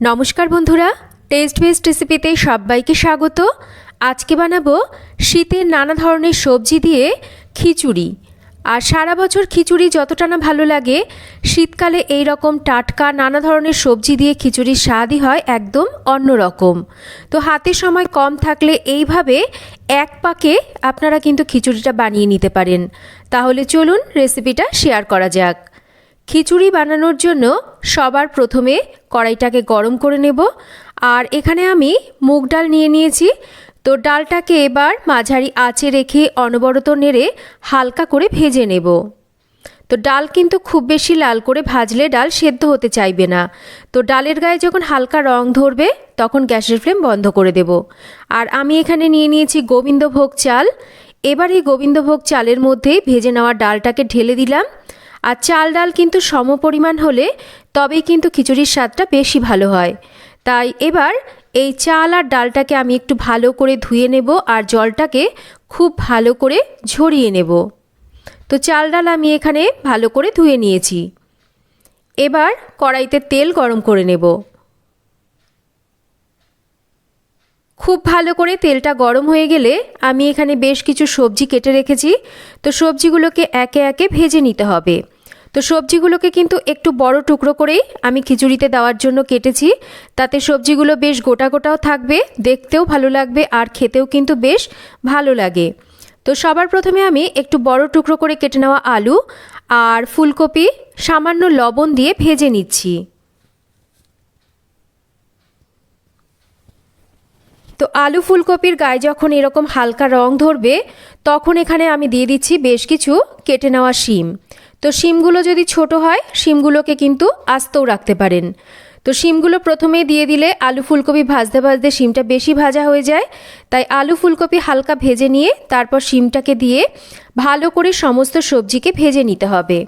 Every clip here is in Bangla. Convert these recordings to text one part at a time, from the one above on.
নমস্কার বন্ধুরা টেস্ট বেস্ট রেসিপিতে সবাইকে স্বাগত। আজকে বানাবো শীতের নানা ধরনের সবজি দিয়ে খিচুড়ি। আর সারা বছর খিচুড়ি যতটা না ভালো লাগে, শীতকালে এই রকম টাটকা নানা ধরনের সবজি দিয়ে খিচুড়ির স্বাদই হয় একদম অন্যরকম তো হাতে সময় কম থাকলে এইভাবে এক পাকে আপনারা কিন্তু খিচুড়িটা বানিয়ে নিতে পারেন। তাহলে চলুন রেসিপিটা শেয়ার করা যাক। খিচুড়ি বানানোর জন্য সবার প্রথমে কড়াইটাকে গরম করে নেব। আর এখানে আমি মুগ ডাল নিয়ে নিয়েছি। তো ডালটাকে এবার মাঝারি আঁচে রেখে অনবরত নেড়ে হালকা করে ভেজে নেব। তো ডাল কিন্তু খুব বেশি লাল করে ভাজলে ডাল সেদ্ধ হতে চাইবে না। তো ডালের গায়ে যখন হালকা রং ধরবে, তখন গ্যাসের ফ্লেম বন্ধ করে দেব। আর আমি এখানে নিয়ে নিয়েছি গোবিন্দভোগ চাল। এবার এই গোবিন্দভোগ চালের মধ্যে ভেজে নেওয়া ডালটাকে ঢেলে দিলাম। আর চাল ডাল কিন্তু সম পরিমাণ হলে তবেই কিন্তু খিচুড়ির স্বাদটা বেশি ভালো হয়। তাই এবার এই চাল আর ডালটাকে আমি একটু ভালো করে ধুয়ে নেব আর জলটাকে খুব ভালো করে ঝরিয়ে নেব। তো চাল ডাল আমি এখানে ভালো করে ধুয়ে নিয়েছি। এবার কড়াইতে তেল গরম করে নেব। খুব ভালো করে তেলটা গরম হয়ে গেলে আমি এখানে বেশ কিছু সবজি কেটে রেখেছি। তো সবজিগুলোকে একে একে ভেজে নিতে হবে। তো সবজিগুলোকে কিন্তু একটু বড় টুকরো করেই আমি খিচুড়িতে দেওয়ার জন্য কেটেছি। তাতে সবজিগুলো বেশ গোটা গোটাও থাকবে, দেখতেও ভালো লাগবে আর খেতেও কিন্তু বেশ ভালো লাগে। তো সবার প্রথমে আমি একটু বড় টুকরো করে কেটে নেওয়া আলু আর ফুলকপি, সামান্য লবণ দিয়ে ভেজে নিচ্ছি। তো আলু ফুলকপির গায়ে যখন এরকম হালকা রং ধরবে, তখন এখানে আমি দিয়ে দিচ্ছি বেশ কিছু কেটে নেওয়া শিম। তো শিমগুলো যদি ছোট হয়, শিমগুলোকে কিন্তু আস্তেও রাখতে পারেন। তো শিমগুলো প্রথমে দিয়ে দিলে আলু ফুলকপি ভাজতে ভাজতে শিমটা বেশি ভাজা হয়ে যায়। তাই আলু ফুলকপি হালকা ভেজে নিয়ে তারপর শিমটাকে দিয়ে ভালো করে সমস্ত সবজিকে ভেজে নিতে হবে।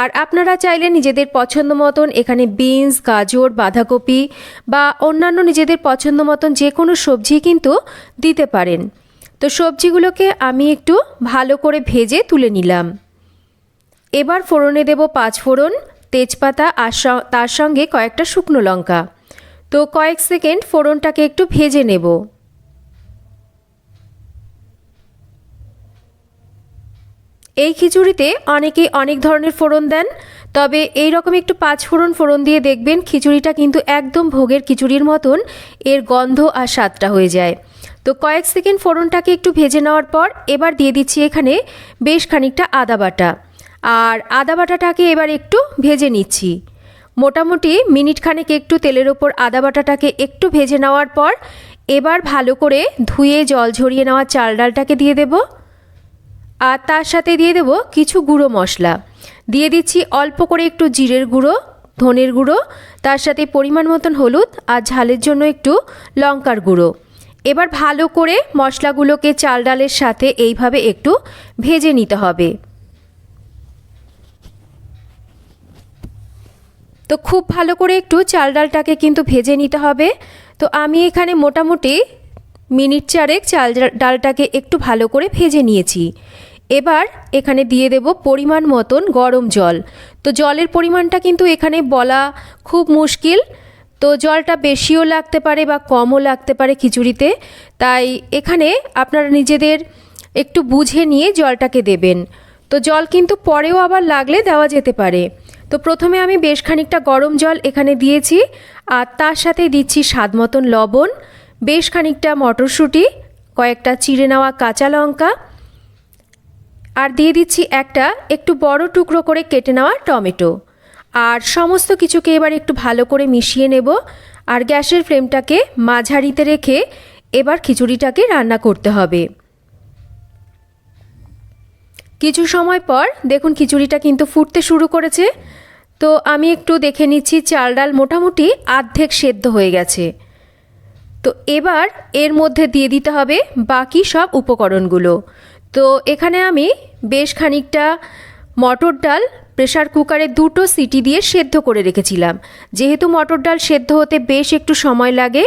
আর আপনারা চাইলে নিজেদের পছন্দ মতন এখানে বিনস, গাজর, বাঁধাকপি বা অন্যান্য নিজেদের পছন্দ মতন যে কোনো সবজি কিন্তু দিতে পারেন। তো সবজিগুলোকে আমি একটু ভালো করে ভেজে তুলে নিলাম। এবার ফোড়নে দেব পাঁচ ফোড়ন, তেজপাতা আর তার সঙ্গে কয়েকটা শুকনো লঙ্কা। তো কয়েক সেকেন্ড ফোড়নটাকে একটু ভেজে নেব। এই খিচুড়িতে অনেকেই অনেক ধরনের ফোড়ন দেন, তবে এই রকম একটু পাঁচ ফোড়ন ফোড়ন দিয়ে দেখবেন খিচুড়িটা কিন্তু একদম ভোগের খিচুড়ির মতন, এর গন্ধ আর স্বাদটা হয়ে যায়। তো কয়েক সেকেন্ড ফোড়নটাকে একটু ভেজে নেওয়ার পর এবার দিয়ে দিচ্ছি এখানে বেশ খানিকটা আদা বাটা। আর আদা বাটাটাকে এবার একটু ভেজে নিচ্ছি। মোটামুটি মিনিট খানেক একটু তেলের ওপর আদা বাটাটাকে একটু ভেজে নেওয়ার পর এবার ভালো করে ধুয়ে জল ঝরিয়ে নেওয়া চাল ডালটাকে দিয়ে দেব। আর তার সাথে দিয়ে দেব কিছু গুঁড়ো মশলা। দিয়ে দিচ্ছি অল্প করে একটু জিরের গুঁড়ো, ধনের গুঁড়ো, তার সাথে পরিমাণ মতন হলুদ আর ঝালের জন্য একটু লঙ্কার গুঁড়ো। এবার ভালো করে মশলাগুলোকে চাল ডালের সাথে এইভাবে একটু ভেজে নিতে হবে। তো খুব ভালো করে একটু চাল ডালটাকে কিন্তু ভেজে নিতে হবে। তো আমি এখানে মোটামুটি মিনিট চারেক চাল ডালটাকে একটু ভালো করে ভেজে নিয়েছি। এবার এখানে দিয়ে দেব পরিমাণ মতন গরম জল। তো জলের পরিমাণটা কিন্তু এখানে বলা খুব মুশকিল। তো জলটা বেশিও লাগতে পারে বা কমও লাগতে পারে খিচুড়িতে। তাই এখানে আপনারা নিজেদের একটু বুঝে নিয়ে জলটাকে দেবেন। তো জল কিন্তু পরেও আবার লাগলে দেওয়া যেতে পারে। তো প্রথমে আমি বেশ খানিকটা গরম জল এখানে দিয়েছি, আর তার সাথে দিচ্ছি স্বাদ মতন লবণ, বেশ খানিকটা মটরশুঁটি, কয়েকটা চিড়ে নেওয়া কাঁচা লঙ্কা, আর দিয়ে দিচ্ছি একটা একটু বড় টুকরো করে কেটে নেওয়া টমেটো। আর সমস্ত কিছুকে এবার একটু ভালো করে মিশিয়ে নেব, আর গ্যাসের ফ্লেমটাকে মাঝারিতে রেখে এবার খিচুড়িটাকে রান্না করতে হবে। কিছু সময় পর দেখুন খিচুড়িটা কিন্তু ফুটতে শুরু করেছে তো আমি একটু দেখে নিচ্ছি, চাল ডাল মোটামুটি আর্ধেক সেদ্ধ হয়ে গেছে। তো এবার এর মধ্যে দিয়ে দিতে হবে বাকি সব উপকরণগুলো। তো এখানে আমি বেশ খানিকটা মটর ডাল প্রেশার কুকারে দুটো সিটি দিয়ে সেদ্ধ করে রেখেছিলাম। যেহেতু মটর ডাল সেদ্ধ হতে বেশ একটু সময় লাগে,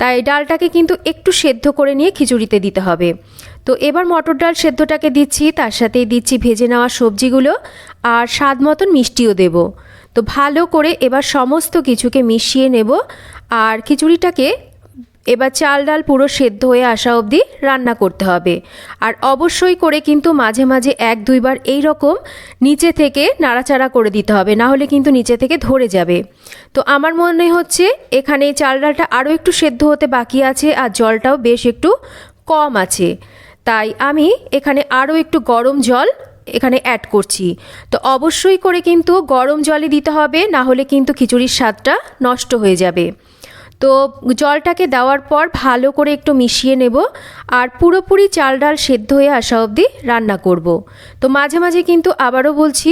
তাই ডালটাকে কিন্তু একটু সেদ্ধ করে নিয়ে খিচুড়িতে দিতে হবে। তো এবার মটর ডাল সেদ্ধটাকে দিচ্ছি, তার সাথেই দিচ্ছি ভেজে নেওয়া সবজিগুলো, আর স্বাদ মতন মিষ্টিও দেব। তো ভালো করে এবার সমস্ত কিছুকে মিশিয়ে নেব আর খিচুড়িটাকে এবার চাল ডাল পুরো সেদ্ধ হয়ে আসা অবধি রান্না করতে হবে। আর অবশ্যই করে কিন্তু মাঝে মাঝে এক দুইবার এই রকম নিচে থেকে নাড়াচাড়া করে দিতে হবে, না হলে কিন্তু নিচে থেকে ধরে যাবে। তো আমার মনে হচ্ছে এখানে চাল ডালটা আরও একটু সেদ্ধ হতে বাকি আছে আর জলটাও বেশ একটু কম আছে। তাই আমি এখানে আরও একটু গরম জল এখানে অ্যাড করছি। তো অবশ্যই করে কিন্তু গরম জলই দিতে হবে, না হলে কিন্তু খিচুড়ির স্বাদটা নষ্ট হয়ে যাবে। তো জলটাকে দেওয়ার পর ভালো করে একটু মিশিয়ে নেব আর পুরোপুরি চাল ডাল সেদ্ধ হয়ে আসা অবধি রান্না করব। তো মাঝে মাঝে কিন্তু আবারও বলছি,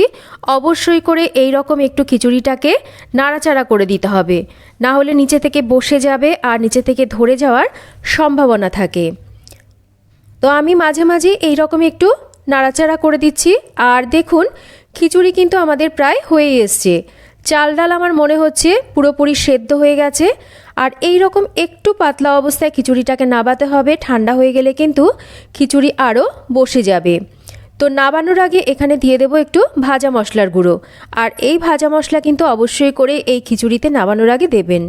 অবশ্যই করে এই রকম একটু খিচুড়িটাকে নাড়াচাড়া করে দিতে হবে, না হলে নিচে থেকে বসে যাবে আর নিচে থেকে ধরে যাওয়ার সম্ভাবনা থাকে। তো আমি মাঝে মাঝে এই রকম একটু নাড়াচাড়া করে দিচ্ছি। আর দেখুন, খিচুড়ি কিন্তু আমাদের প্রায় হয়ে এসছে। চাল ডাল আমার মনে হচ্ছে পুরোপুরি সেদ্ধ হয়ে গেছে। আর এই রকম একটু পাতলা অবস্থায় খিচুড়িটাকে নাবাতে হবে। ঠান্ডা হয়ে গেলে কিন্তু খিচুড়ি আরও বসে যাবে। তো নাবানোর আগে এখানে দিয়ে দেবো একটু ভাজা মশলার গুঁড়ো। আর এই ভাজা মশলা কিন্তু অবশ্যই করে এই খিচুড়িতে নাবানোর আগে দেবেন।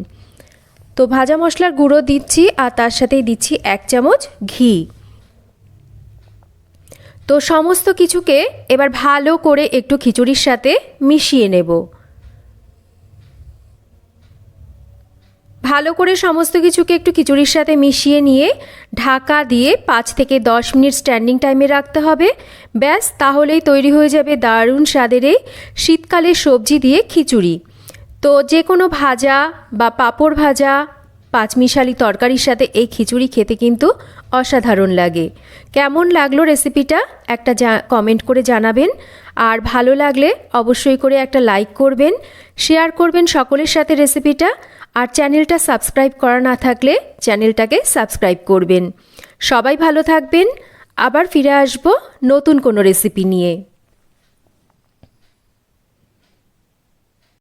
তো ভাজা মশলার গুঁড়ো দিচ্ছি আর তার সাথেই দিচ্ছি এক চামচ ঘি। তো সমস্ত কিছুকে এবার ভালো করে একটু খিচুড়ির সাথে মিশিয়ে নেব। ভালো করে সমস্ত কিছুকে একটু খিচুড়ির সাথে মিশিয়ে নিয়ে ঢাকা দিয়ে পাঁচ থেকে দশ মিনিট স্ট্যান্ডিং টাইমে রাখতে হবে। ব্যাস, তাহলেই তৈরি হয়ে যাবে দারুণ স্বাদের এই শীতকালের সবজি দিয়ে খিচুড়ি। তো যে কোনো ভাজা বা পাঁপড় ভাজা পাঁচমিশালি তরকারির সাথে এই খিচুড়ি খেতে কিন্তু অসাধারণ লাগে। কেমন লাগল রেসিপিটা? একটা কমেন্ট করে জানাবেন। আর ভালো লাগলে অবশ্যই করে একটা লাইক করবেন, শেয়ার করবেন সকলের সাথে রেসিপিটা। আর চ্যানেলটা সাবস্ক্রাইব করা না থাকলে চ্যানেলটাকে সাবস্ক্রাইব করবেন। সবাই ভালো থাকবেন। আবার ফিরে আসব নতুন কোনো রেসিপি নিয়ে।